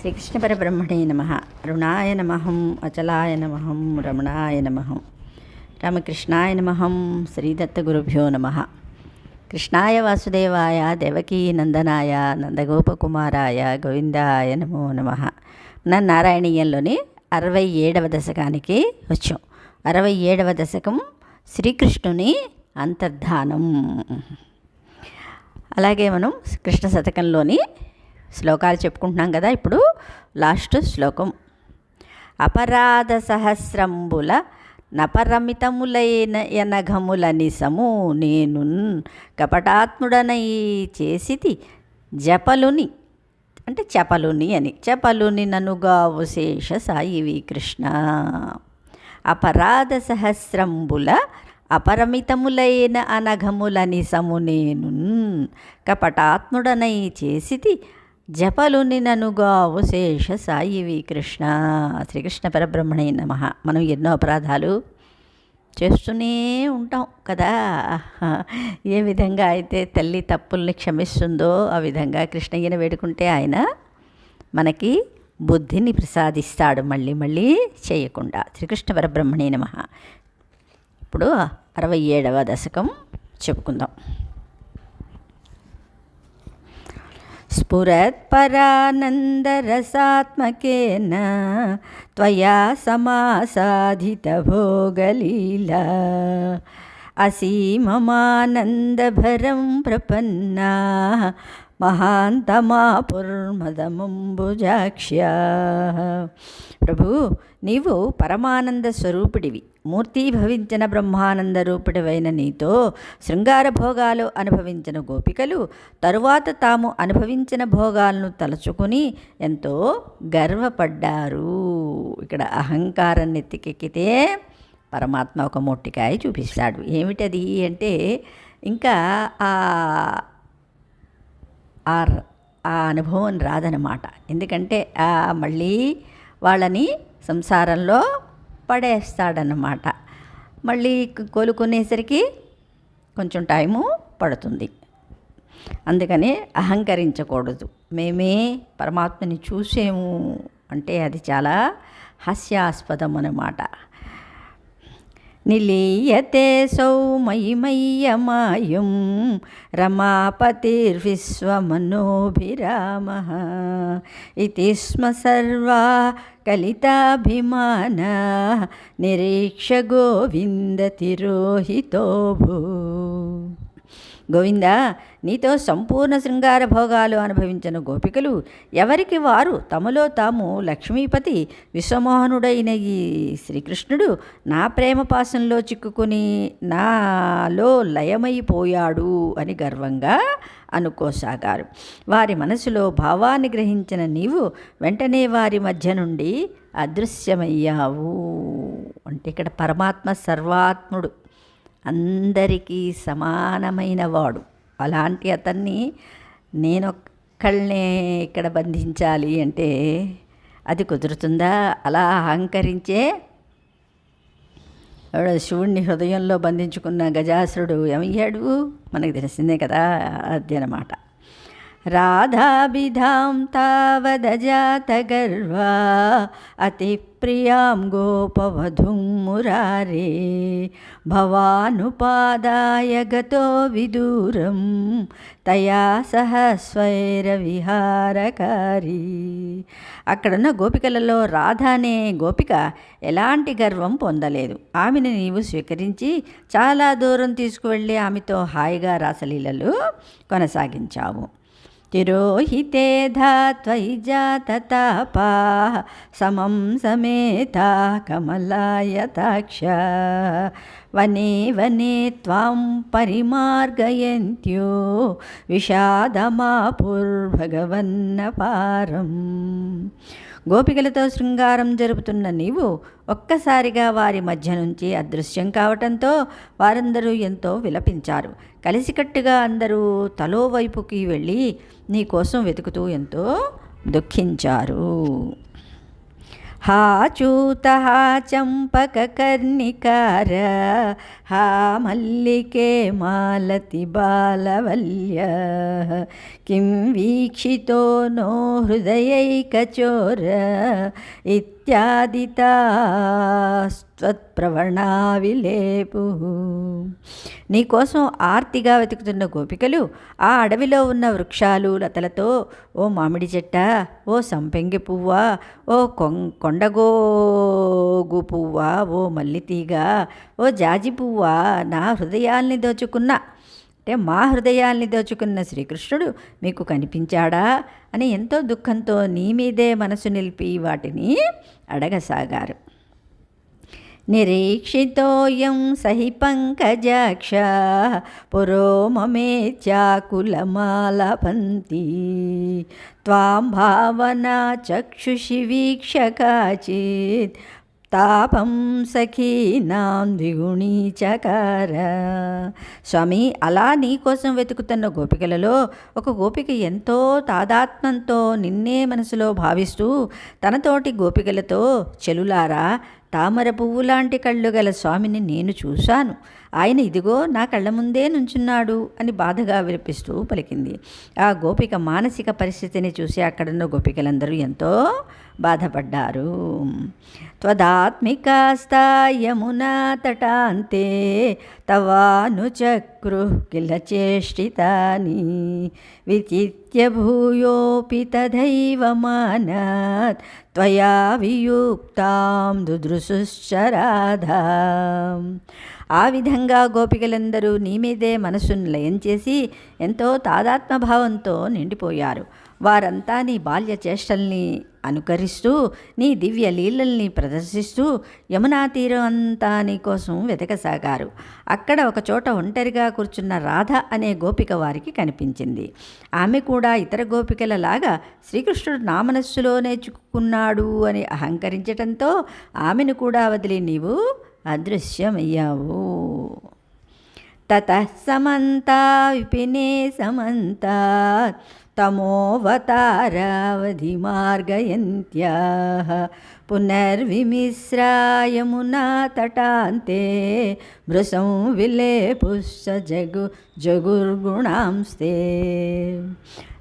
శ్రీకృష్ణ పరబ్రహ్మణే నమ. అరుణాయ నమహం అచలాయ నమహం రమణాయ నమహం రామకృష్ణాయ నమహం శ్రీదత్తగురుభ్యో నమ. కృష్ణాయ వాసుదేవాయ దేవకీ నందనాయ నందగోపకుమారాయ గోవిందాయ నమో నమ. మన నారాయణీయంలోని అరవై ఏడవ దశకానికి వచ్చాం. అరవై ఏడవ దశకం శ్రీకృష్ణుని అంతర్ధానం. అలాగే మనం కృష్ణ శతకంలోని శ్లోకాలు చెప్పుకుంటున్నాం కదా ఇప్పుడు లాస్ట్ శ్లోకం. అపరాధ సహస్రంబుల నపరమితములైన ఎనఘముల నిసము నేను కపటాత్ముడనై చేసితి జపలుని. అంటే చపలుని అని. చపలుని ననుగావు శేష సాయివి కృష్ణ. అపరాధ సహస్రంబుల అపరమితములైన అనఘముల నిసము నేను కపటాత్ముడనై చేసితి జపలు ననుగావు శేష సాయివి కృష్ణ. శ్రీకృష్ణ పరబ్రహ్మణే నమ. మనం ఎన్నో అపరాధాలు చేస్తూనే ఉంటాం కదా. ఏ విధంగా అయితే తల్లి తప్పుల్ని క్షమిస్తుందో ఆ విధంగా కృష్ణయ్యను వేడుకుంటే ఆయన మనకి బుద్ధిని ప్రసాదిస్తాడు మళ్ళీ మళ్ళీ చేయకుండా. శ్రీకృష్ణ పరబ్రహ్మణే నమ. ఇప్పుడు అరవై ఏడవ దశకం చెప్పుకుందాం. స్ఫురత్పరానందరసాత్మకేన త్వయా సమాసాధితభోగలీలా అసీమమానందభరం ప్రపన్నా మహాంతమాపుర్మదమంబుజాక్ష్యా. ప్రభు నీవు పరమానంద స్వరూపుడివి. మూర్తీభవించిన బ్రహ్మానంద రూపుడివైన నీతో శృంగార భోగాలు అనుభవించిన గోపికలు తరువాత తాము అనుభవించిన భోగాలను తలుచుకుని ఎంతో గర్వపడ్డారు. ఇక్కడ అహంకారం నెత్తికెక్కితే పరమాత్మ ఒక మొట్టికాయ చూపిస్తాడు. ఏమిటది అంటే ఇంకా ఆ ఆ ఆ అనుభవం రాదనమాట ఎందుకంటే మళ్ళీ వాళ్ళని సంసారంలో పడేస్తాడనమాట మళ్ళీ కోలుకునేసరికి కొంచెం టైము పడుతుంది. అందుకని అహంకరించకూడదు. మేమే పరమాత్మని చూసేము అంటే అది చాలా హాస్యాస్పదం అనమాట నిలీయతే సౌమయిమయ్యమాయుం రమాపతిర్విశ్వమనోభిరామ ఇది స్మ సర్వా కలితాభిమాన నిరీక్ష గోవింద తిరోహితోభూ గోవింద నీతో సంపూర్ణ శృంగార భోగాలు అనుభవించిన గోపికలు. ఎవరికి వారు తమలో తాము లక్ష్మీపతి విశ్వమోహనుడైన ఈ శ్రీకృష్ణుడు నా ప్రేమ పాసంలో చిక్కుకుని నాలో లయమైపోయాడు అని గర్వంగా అనుకోసాగారు. వారి మనసులో భావాన్ని గ్రహించిన నీవు వెంటనే వారి మధ్య నుండి అదృశ్యమయ్యావు. అంటే ఇక్కడ పరమాత్మ సర్వాత్ముడు. అందరికీ సమానమైన వాడు. అలాంటి అతన్ని నేనొక్కళ్ళనే ఇక్కడ బంధించాలి అంటే అది కుదురుతుందా? అలా అహంకరించే శివుణ్ణి హృదయంలో బంధించుకున్న గజాసురుడు ఏమయ్యాడు? మనకు తెలిసిందే కదా అది అనమాట రాధాభిధాం తావదజాత గర్వా అతి ప్రియాం గోపవధుం మురారే భవానుపాదాయ గతో విదూరం తయా సహ స్వైర విహారకారి అక్కడున్న గోపికలలో రాధ అనే గోపిక ఎలాంటి గర్వం పొందలేదు. ఆమెను నీవు స్వీకరించి చాలా దూరం తీసుకువెళ్ళి ఆమెతో హాయిగా రాసలీలలు కొనసాగించావు. తిరోహితే ధాత్వయి జాతతాపా సమం సమేతా కమలాయతాక్ష వనే వనే త్వాం పరిమార్గయంత్యో విషాదమాపుర్భగవన్నపారం గోపికలతో శృంగారం జరుపుతున్న నీవు ఒక్కసారిగా వారి మధ్య నుంచి అదృశ్యం కావటంతో వారందరూ ఎంతో విలపించారు. కలిసికట్టుగా అందరూ తలో వైపుకి వెళ్ళి నీకోసం వెతుకుతూ ఎంతో దుఃఖించారు. హా చంపక హా చంపకర్ణికార హా మల్లికే మాలతి బాలవల్య కిం వీక్షితో నో హృదయైకచోర ఇత్యాదితాస్త్వత్ప్రవణా విలేపు. నీకోసం ఆర్తిగా వెతుకుతున్న గోపికలు ఆ అడవిలో ఉన్న వృక్షాలు లతలతో ఓ మామిడి చెట్ట ఓ సంపెంగి పువ్వా ఓ కొం కొండగోగు పువ్వా ఓ మల్లితీగ ఓ జాజి పువ్వా నా హృదయాల్ని దోచుకున్న అంటే మా హృదయాల్ని దోచుకున్న శ్రీకృష్ణుడు మీకు కనిపించాడా అని ఎంతో దుఃఖంతో నీ మీదే మనసు నిలిపి వాటిని అడగసాగారు. నిరీక్షితోయం సహి పంకజాక్ష పురో మమేత్యాకులమాలపంతి త్వాం భావనా చక్షుషి వీక్ష కాచిత్ తాపం సఖీనాం ద్విగుణీచకార స్వామి అలా నీకోసం వెతుకుతున్న గోపికలలో ఒక గోపిక ఎంతో తాదాత్మంతో నిన్నే మనసులో భావిస్తూ తనతోటి గోపికలతో చెలులారా తామర పువ్వు లాంటి కళ్ళు గల స్వామిని నేను చూశాను. ఆయన ఇదిగో నా కళ్ళ ముందే నుంచున్నాడు అని బాధగా వినిపిస్తూ పలికింది. ఆ గోపిక మానసిక పరిస్థితిని చూసి అక్కడున్న గోపికలందరూ ఎంతో బాధపడ్డారు. త్వదాత్మికాస్తాయమున తటాంతే తవానుచక్రు కిల చేష్టితాని విచిత్య భూయోపి తథైవ మానాత్ త్వయా వియుక్తాం దుదృశుశ్చరాధా ఆ విధంగా గోపికలందరూ నీ మీదే మనసును లయం చేసి ఎంతో తాదాత్మభావంతో నిండిపోయారు. వారంతా నీ బాల్య చేష్టల్ని అనుకరిస్తూ నీ దివ్య లీలల్ని ప్రదర్శిస్తూ యమునా తీరం అంతా నీకోసం వెతకసాగారు. అక్కడ ఒకచోట ఒంటరిగా కూర్చున్న రాధ అనే గోపిక వారికి కనిపించింది. ఆమె కూడా ఇతర గోపికలలాగా శ్రీకృష్ణుడు నా మనస్సులోనే చిక్కుకున్నాడు అని అహంకరించటంతో ఆమెను కూడా వదిలి నీవు అదృశ్యమయ్యావు. తత సమంతా విపినే సమంతా తమోవతారావధి మార్గయంత్యా పునర్విమిశ్రాయమునా తటాంతే భృశం విలేపుస్స జగు జగుర్గుణాంస్తే.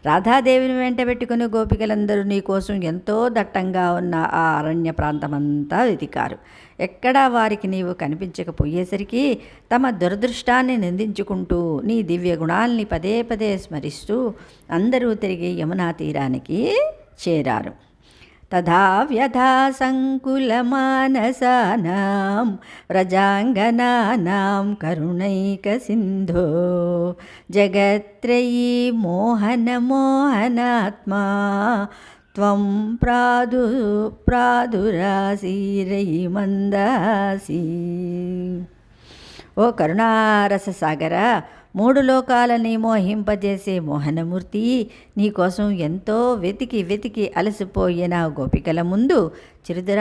రాధాదేవిని వెంట పెట్టుకుని గోపికలందరూ నీకోసం ఎంతో దట్టంగా ఉన్న ఆ అరణ్య ప్రాంతమంతా వెతికారు. ఎక్కడా వారికి నీవు కనిపించకపోయేసరికి తమ దురదృష్టాన్ని నిందించుకుంటూ నీ దివ్య గుణాల్ని పదే పదే స్మరిస్తూ అందరూ తిరిగి యమునా తీరానికి చేరారు. తథా వ్యధా సంకులమానసానాం కరుణైక సింధో జగత్రయీ మోహన మోహనాత్మా త్వం ప్రాదు ప్రాదురాసీరయి మందాసి ఓ కరుణారస సాగర మూడు లోకాలని మోహింపజేసే మోహనమూర్తి నీకోసం ఎంతో వెతికి వెతికి అలసిపోయిన గోపికల ముందు చిరుదర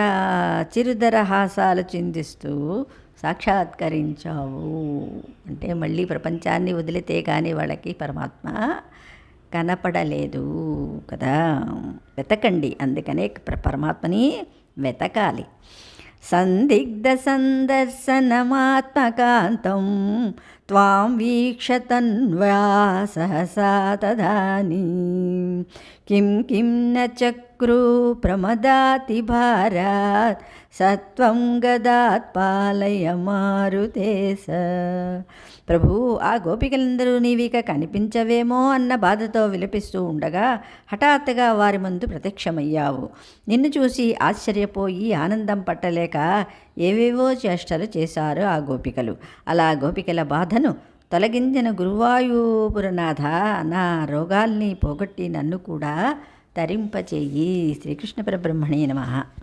చిరుదర హాసాలు చిందిస్తూ సాక్షాత్కరించావు. అంటే మళ్ళీ ప్రపంచాన్ని వదిలితే కానీ వాళ్ళకి పరమాత్మ కనపడలేదు కదా. వెతకండి అందుకనే పరమాత్మని వెతకాలి. సందిగ్ధ సందర్శనమాత్మకాంతం త్వాం వీక్షతన్వా సహసా తదానీ किं కిం న చక్రు ప్రమదాతి భారాత్ సత్వం गदात् పాలయ మారుతేస ప్రభు ఆ గోపికలందరూ నీవిక కనిపించవేమో అన్న బాధతో విలపిస్తూ ఉండగా హఠాత్తుగా వారి ముందు ప్రత్యక్షమయ్యావు. నిన్ను చూసి ఆశ్చర్యపోయి ఆనందం పట్టలేక ఏవేవో చేష్టలు చేశారు ఆ గోపికలు. అలా గోపికల బాధను తొలగించిన గురువాయూపురనాథ నా రోగాల్ని పోగొట్టి నన్ను కూడా తరింపచేయి. శ్రీకృష్ణ పరబ్రహ్మణే నమః.